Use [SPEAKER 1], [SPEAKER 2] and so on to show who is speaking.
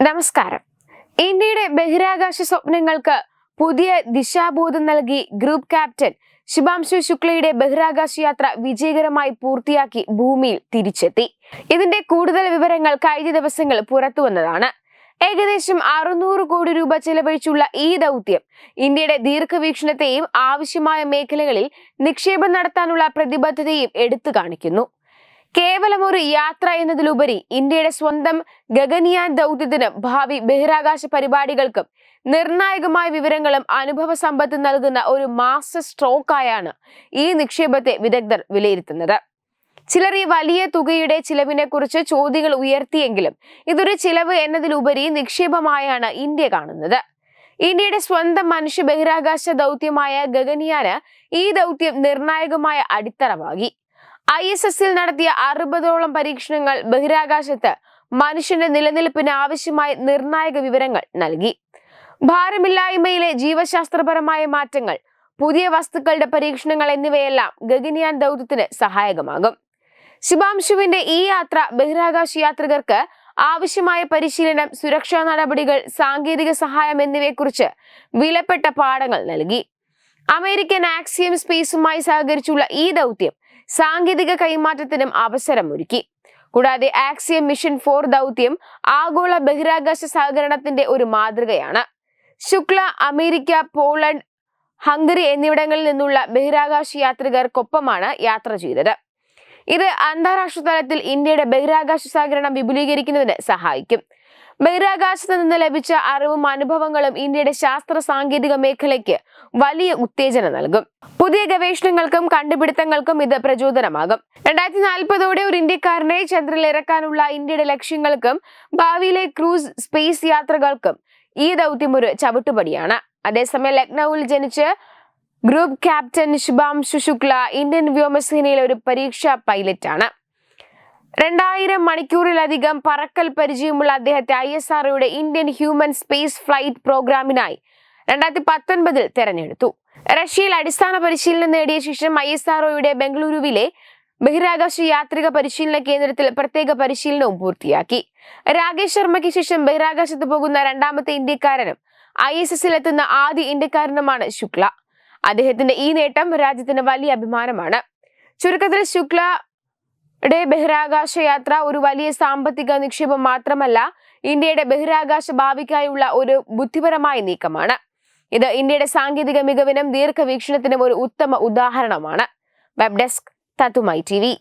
[SPEAKER 1] നമസ്കാരം. ഇന്ത്യയുടെ ബഹിരാകാശ സ്വപ്നങ്ങൾക്ക് പുതിയ ദിശാബോധം നൽകി ഗ്രൂപ്പ് ക്യാപ്റ്റൻ ശുഭാംശു ശുക്ലയുടെ ബഹിരാകാശ യാത്ര വിജയകരമായി പൂർത്തിയാക്കി ഭൂമിയിൽ തിരിച്ചെത്തി. ഇതിന്റെ കൂടുതൽ വിവരങ്ങൾ കഴിഞ്ഞ ദിവസങ്ങൾ പുറത്തു വന്നതാണ്. ഏകദേശം അറുന്നൂറ് കോടി രൂപ ചെലവഴിച്ചുള്ള ഈ ദൗത്യം ഇന്ത്യയുടെ ദീർഘവീക്ഷണത്തെയും ആവശ്യമായ മേഖലകളിൽ നിക്ഷേപം നടത്താനുള്ള പ്രതിബദ്ധതയും എടുത്തു കാണിക്കുന്നു. കേവലം ഒരു യാത്ര എന്നതിലുപരി ഇന്ത്യയുടെ സ്വന്തം ഗഗനിയാൻ ദൗത്യത്തിന് ഭാവി ബഹിരാകാശ പരിപാടികൾക്കും നിർണായകമായ വിവരങ്ങളും അനുഭവ സമ്പത്ത് നൽകുന്ന ഒരു മാസ്റ്റർ സ്ട്രോക്കായാണ് ഈ നിക്ഷേപത്തെ വിദഗ്ധർ വിലയിരുത്തുന്നത്. ചിലർ ഈ വലിയ തുകയുടെ ചിലവിനെ കുറിച്ച് ചോദ്യങ്ങൾ ഉയർത്തിയെങ്കിലും ഇതൊരു ചിലവ് എന്നതിലുപരി നിക്ഷേപമായാണ് ഇന്ത്യ കാണുന്നത്. ഇന്ത്യയുടെ സ്വന്തം മനുഷ്യ ബഹിരാകാശ ദൗത്യമായ ഗഗനിയാന് ഈ ദൗത്യം നിർണായകമായ അടിത്തറമാകി ഐ എസ് എസിൽ നടത്തിയ അറുപതോളം പരീക്ഷണങ്ങൾ ബഹിരാകാശത്ത് മനുഷ്യന്റെ നിലനിൽപ്പിന് ആവശ്യമായ നിർണായക വിവരങ്ങൾ നൽകി. ഭാരമില്ലായ്മയിലെ ജീവശാസ്ത്രപരമായ മാറ്റങ്ങൾ പുതിയ വസ്തുക്കളുടെ പരീക്ഷണങ്ങൾ എന്നിവയെല്ലാം ഗഗനിയാൻ ദൗത്യത്തിന് സഹായകമാകും. ശുഭാംശുവിന്റെ ഈ യാത്ര ബഹിരാകാശ യാത്രികർക്ക് ആവശ്യമായ പരിശീലനം സുരക്ഷാ നടപടികൾ സാങ്കേതിക സഹായം എന്നിവയെക്കുറിച്ച് വിലപ്പെട്ട പാഠങ്ങൾ നൽകി. അമേരിക്കൻ ആക്സിയം സ്പേസുമായി സഹകരിച്ചുള്ള ഈ ദൗത്യം സാങ്കേതിക കൈമാറ്റത്തിനും അവസരമൊരുക്കി. കൂടാതെ ആക്സിയം മിഷൻ ഫോർ ദൗത്യം ആഗോള ബഹിരാകാശ സഹകരണത്തിന്റെ ഒരു മാതൃകയാണ്. ശുക്ല അമേരിക്ക പോളണ്ട് ഹംഗറി എന്നിവിടങ്ങളിൽ നിന്നുള്ള ബഹിരാകാശ യാത്രികർക്കൊപ്പമാണ് യാത്ര ചെയ്തത്. ഇത് അന്താരാഷ്ട്ര തലത്തിൽ ഇന്ത്യയുടെ ബഹിരാകാശ സഹകരണം വിപുലീകരിക്കുന്നതിന് സഹായിക്കും. ബഹിരാകാശത്ത് നിന്ന് ലഭിച്ച അറിവും അനുഭവങ്ങളും ഇന്ത്യയുടെ ശാസ്ത്ര സാങ്കേതിക മേഖലയ്ക്ക് വലിയ ഉത്തേജനം നൽകും. പുതിയ ഗവേഷണങ്ങൾക്കും കണ്ടുപിടുത്തങ്ങൾക്കും ഇത് പ്രചോദനമാകും. രണ്ടായിരത്തി നാൽപ്പതോടെ ഒരു ഇന്ത്യക്കാരനെ ചന്ദ്രനിൽ ഇറക്കാനുള്ള ഇന്ത്യയുടെ ലക്ഷ്യങ്ങൾക്കും ഭാവിയിലെ ക്രൂസ് സ്പേസ് യാത്രകൾക്കും ഈ ദൗത്യം ഒരു ചവിട്ടുപടിയാണ്. അതേസമയം ലക്നൌവിൽ ജനിച്ച് group captain Shubhanshu Shukla Indian വ്യോമസേനയിലെ ഒരു പരീക്ഷാ പൈലറ്റാണ്. രണ്ടായിരം മണിക്കൂറിലധികം പറക്കൽ പരിചയമുള്ള അദ്ദേഹത്തെ ഐ എസ് ആർഒയുടെ ഇന്ത്യൻ ഹ്യൂമൻ സ്പേസ് ഫ്ലൈറ്റ് പ്രോഗ്രാമിനായി രണ്ടായിരത്തി പത്തൊൻപതിൽ തെരഞ്ഞെടുത്തു. റഷ്യയിൽ അടിസ്ഥാന പരിശീലനം നേടിയ ശേഷം ഐ എസ് ആർഒയുടെ ബംഗളൂരുവിലെ ബഹിരാകാശ യാത്രിക പരിശീലന കേന്ദ്രത്തിൽ പ്രത്യേക പരിശീലനവും പൂർത്തിയാക്കി. രാകേഷ് ശർമ്മയ്ക്ക് ശേഷം ബഹിരാകാശത്ത് പോകുന്ന രണ്ടാമത്തെ ഇന്ത്യക്കാരനും ഐ എസ് എസിൽ എത്തുന്ന ആദ്യ ഇന്ത്യക്കാരനുമാണ് ശുക്ല. അദ്ദേഹത്തിന്റെ ഈ നേട്ടം രാജ്യത്തിന് വലിയ അഭിമാനമാണ്. ചുരുക്കത്തിൽ ശുക്ല യുടെ ബഹിരാകാശ യാത്ര ഒരു വലിയ സാമ്പത്തിക നിക്ഷേപം മാത്രമല്ല ഇന്ത്യയുടെ ബഹിരാകാശ ഭാവിക്കായുള്ള ഒരു ബുദ്ധിപരമായ നീക്കമാണ്. ഇത് ഇന്ത്യയുടെ സാങ്കേതിക മികവിനും ദീർഘവീക്ഷണത്തിനും ഒരു ഉത്തമ ഉദാഹരണമാണ്. Web desk T